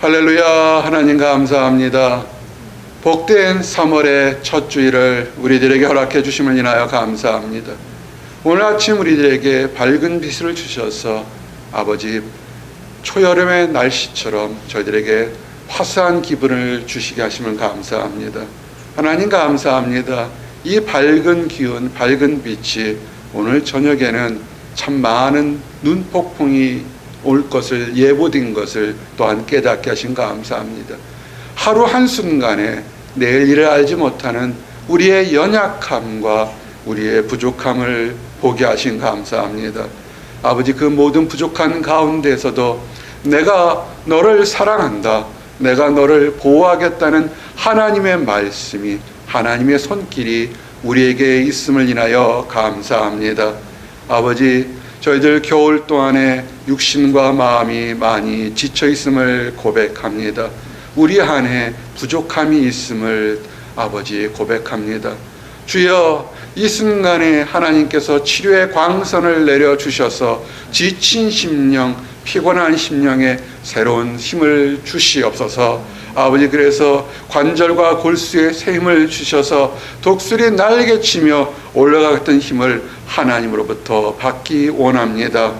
할렐루야 하나님 감사합니다. 복된 3월의 첫 주일을 우리들에게 허락해 주심을 인하여 감사합니다. 오늘 아침 우리들에게 밝은 빛을 주셔서 아버지 초여름의 날씨처럼 저희들에게 화사한 기분을 주시게 하심을 감사합니다. 하나님 감사합니다. 이 밝은 기운, 밝은 빛이 오늘 저녁에는 참 많은 눈폭풍이 올 것을 예보된 것을 또한 깨닫게 하신 감사합니다. 하루 한순간에 내일 일을 알지 못하는 우리의 연약함과 우리의 부족함을 보게 하신 감사합니다. 아버지 그 모든 부족한 가운데서도 내가 너를 사랑한다. 내가 너를 보호하겠다는 하나님의 말씀이 하나님의 손길이 우리에게 있음을 인하여 감사합니다. 아버지 저희들 겨울 동안에 육신과 마음이 많이 지쳐 있음을 고백합니다. 우리 안에 부족함이 있음을 아버지 고백합니다. 주여 이 순간에 하나님께서 치료의 광선을 내려 주셔서 지친 심령, 피곤한 심령에 새로운 힘을 주시옵소서. 아버지 그래서 관절과 골수에 새 힘을 주셔서 독수리 날개 치며 올라갔던 힘을 하나님으로부터 받기 원합니다.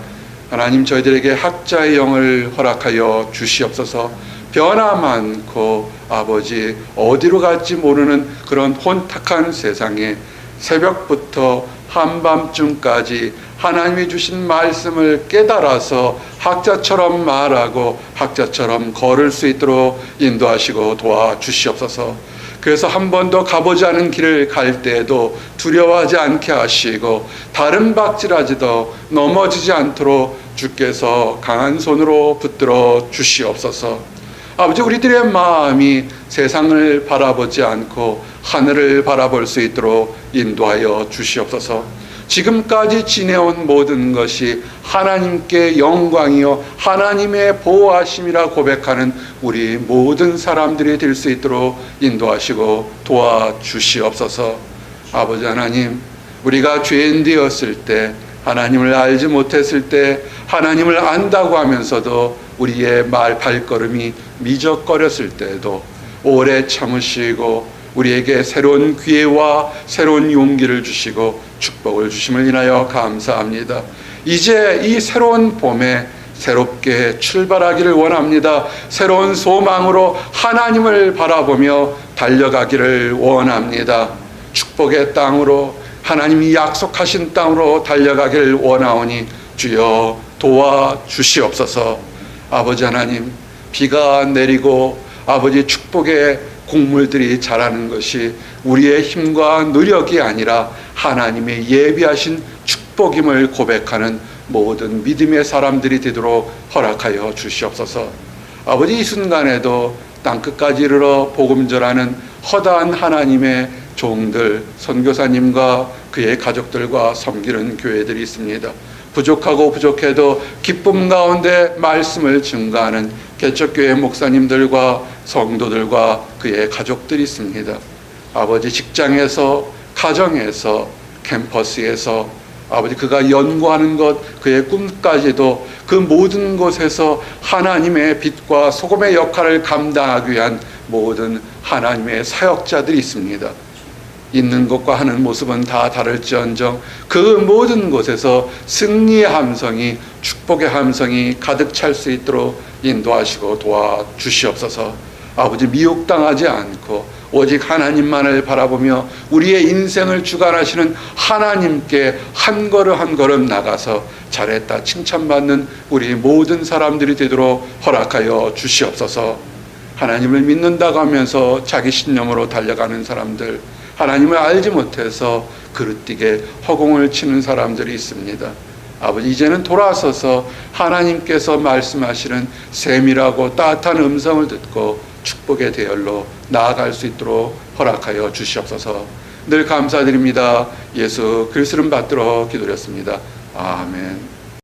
하나님 저희들에게 학자의 영을 허락하여 주시옵소서. 변화 많고 아버지 어디로 갈지 모르는 그런 혼탁한 세상에 새벽부터 한밤중까지 하나님이 주신 말씀을 깨달아서 학자처럼 말하고 학자처럼 걸을 수 있도록 인도하시고 도와주시옵소서. 그래서 한 번도 가보지 않은 길을 갈 때에도 두려워하지 않게 하시고 다른 박질하지도 넘어지지 않도록 주께서 강한 손으로 붙들어 주시옵소서. 아버지 우리들의 마음이 세상을 바라보지 않고 하늘을 바라볼 수 있도록 인도하여 주시옵소서. 지금까지 지내온 모든 것이 하나님께 영광이요 하나님의 보호하심이라 고백하는 우리 모든 사람들이 될 수 있도록 인도하시고 도와주시옵소서. 아버지 하나님, 우리가 죄인 되었을 때 하나님을 알지 못했을 때 하나님을 안다고 하면서도 우리의 말 발걸음이 미적거렸을 때에도 오래 참으시고 우리에게 새로운 기회와 새로운 용기를 주시고 축복을 주심을 인하여 감사합니다. 이제 이 새로운 봄에 새롭게 출발하기를 원합니다. 새로운 소망으로 하나님을 바라보며 달려가기를 원합니다. 축복의 땅으로 하나님이 약속하신 땅으로 달려가기를 원하오니 주여 도와 주시옵소서. 아버지 하나님 비가 내리고 아버지 축복의 곡물들이 자라는 것이 우리의 힘과 노력이 아니라 하나님의 예비하신 축복임을 고백하는 모든 믿음의 사람들이 되도록 허락하여 주시옵소서. 아버지 이 순간에도 땅 끝까지 이르러 복음 전하는 허다한 하나님의 종들 선교사님과 그의 가족들과 섬기는 교회들이 있습니다. 부족하고 부족해도 기쁨 가운데 말씀을 증가하는 개척교회 목사님들과 성도들과 그의 가족들이 있습니다. 아버지 직장에서 가정에서 캠퍼스에서 아버지 그가 연구하는 것 그의 꿈까지도 그 모든 곳에서 하나님의 빛과 소금의 역할을 감당하기 위한 모든 하나님의 사역자들이 있습니다. 있는 것과 하는 모습은 다 다를지언정 그 모든 곳에서 승리의 함성이 축복의 함성이 가득 찰 수 있도록 인도하시고 도와주시옵소서. 아버지 미혹당하지 않고 오직 하나님만을 바라보며 우리의 인생을 주관하시는 하나님께 한 걸음 한 걸음 나가서 잘했다 칭찬받는 우리 모든 사람들이 되도록 허락하여 주시옵소서. 하나님을 믿는다고 하면서 자기 신념으로 달려가는 사람들 하나님을 알지 못해서 그릇되게 허공을 치는 사람들이 있습니다. 아버지 이제는 돌아서서 하나님께서 말씀하시는 세밀하고 따뜻한 음성을 듣고 축복의 대열로 나아갈 수 있도록 허락하여 주시옵소서. 늘 감사드립니다. 예수 그리스도를 받들어 기도렸습니다. 아멘.